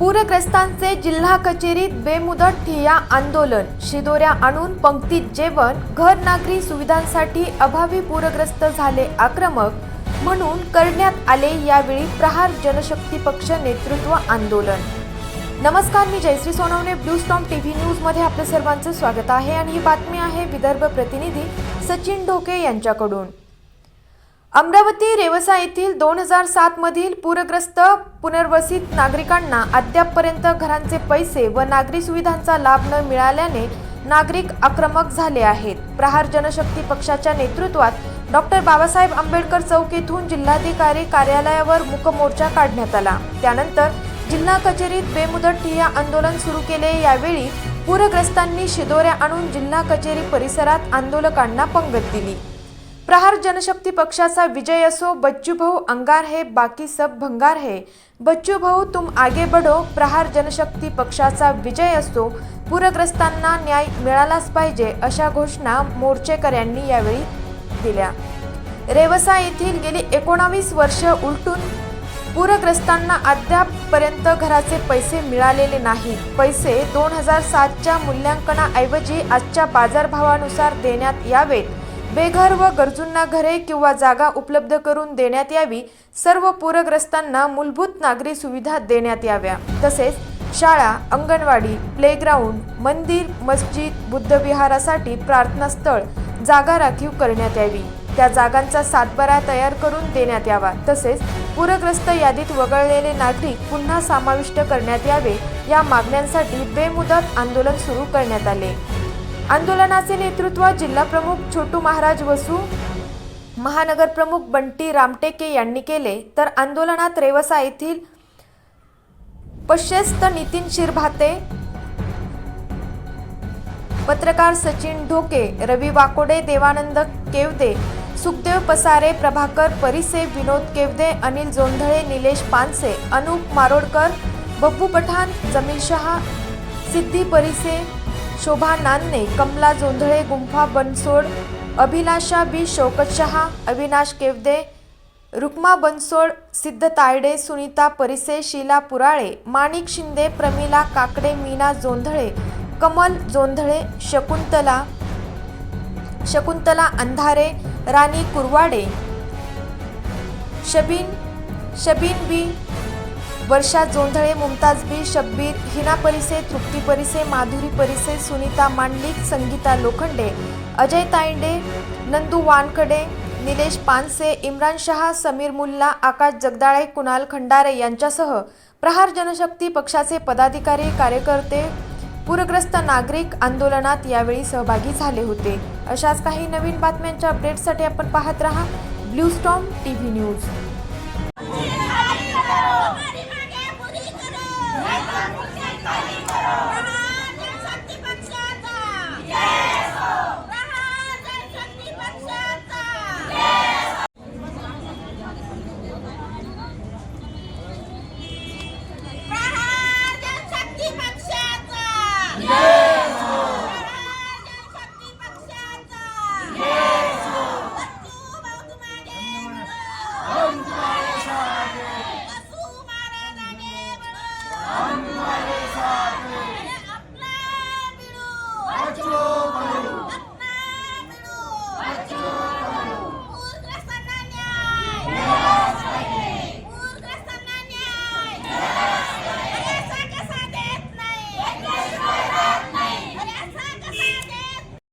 पूरग्रस्तांचे जिल्हा कचेरीत बेमुदत ठिय्या आंदोलन शिदोऱ्या आणून पंक्तीत जेवण घर नागरी सुविधांसाठी अभावी पूरग्रस्त झाले आक्रमक म्हणून करण्यात आले यावेळी प्रहार जनशक्ती पक्ष नेतृत्व आंदोलन. नमस्कार मी Jayashree Sonawane blue storm TV न्यूजमध्ये आपलं सर्वांचं स्वागत आहे आणि ही बातमी आहे विदर्भ प्रतिनिधी सचिन ढोके यांच्याकडून. अमरावती रेवसा येथील दोन हजार सात मधील पूरग्रस्त पुनर्वसित नागरिकांना अद्यापपर्यंत घरांचे पैसे व नागरी सुविधांचा लाभ न मिळाल्याने नागरिक आक्रमक झाले आहेत. प्रहार जनशक्ती पक्षाच्या नेतृत्वात डॉक्टर बाबासाहेब आंबेडकर चौक येथून जिल्हाधिकारी कार्यालयावर मुकमोर्चा काढण्यात आला. त्यानंतर जिल्हा कचेरीत बेमुदत ठिय्या आंदोलन सुरू केले. यावेळी पूरग्रस्तांनी शिदोऱ्या आणून जिल्हा कचेरी परिसरात आंदोलकांना पंगत दिली. प्रहार जनशक्ती पक्षाचा विजय असो बच्चू भाऊ अंगार है बाकी सब भंगार है. बच्चू भाऊ तुम आगे बढ़ो प्रहार जनशक्ती पक्षाचा विजय असो. पूरग्रस्तांना न्याय मिळालाच पाहिजे अशा घोषणा मोर्चेकऱ्यांनी यावेळी दिल्या. रेवसा येथील गेली एकोणावीस वर्ष उलटून पूरग्रस्तांना अद्यापपर्यंत घराचे पैसे मिळालेले नाहीत पैसे दोन हजार सातच्या मूल्यांकनाऐवजी आजच्या बाजारभावानुसार देण्यात यावेत. बेघर व गरजूंना घरे किंवा जागा उपलब्ध करून देण्यात यावी. सर्व पूरग्रस्तांना मूलभूत नागरी सुविधा देण्यात याव्या. तसेच शाळा अंगणवाडी प्लेग्राऊंड मंदिर मस्जिद बुद्धविहारासाठी प्रार्थनास्थळ जागा राखीव करण्यात यावी. त्या जागांचा सातबारा तयार करून देण्यात यावा. तसेच पूरग्रस्त यादीत वगळलेले नागरिक पुन्हा समाविष्ट करण्यात यावे. या मागण्यांसाठी बेमुदत आंदोलन सुरू करण्यात आले. आंदोलनाचे नेतृत्व जिल्हा प्रमुख छोटू महाराज वसू महानगर प्रमुख बंटी रामटेके यांनी केले. तर आंदोलनात रेवसा येथील पश्यस्त नितीन शिरभाते पत्रकार सचिन ढोके रवी वाकोडे देवानंद केवदे सुखदेव पसारे प्रभाकर परिसे विनोद केवदे अनिल जोंधळे निलेश पानसे अनुप मारोडकर बब्बू पठाण जमील शहा सिद्धी परिसे शोभा नान्ने कमला जोंधळे गुंफा बनसोड अभिलाषा बी शौकत शहा अविनाश केवदे रुक्मा बनसोड सिद्ध तायडे सुनीता परिसे शीला पुराळे माणिक शिंदे प्रमिला काकडे मीना जोंधळे कमल जोंधळे शकुंतला शकुंतला अंधारे राणी कुरवाडे शबीन शबीन बी वर्षा जोंधळे मुमताज बी शब्बीर हिना परिसे तृप्ती परिसे माधुरी परिसे सुनीता मांडलिक संगीता लोखंडे अजय तायंडे नंदू वानखडे निलेश पानसे इम्रान शहा समीर मुल्ला आकाश जगदाळे कुणाल खंडारे यांच्यासह प्रहार जनशक्ती पक्षाचे पदाधिकारी कार्यकर्ते पूरग्रस्त नागरिक आंदोलनात यावेळी सहभागी झाले होते. अशाच काही नवीन बातम्यांच्या अपडेटसाठी आपण पाहत रहा. Blue storm T V news.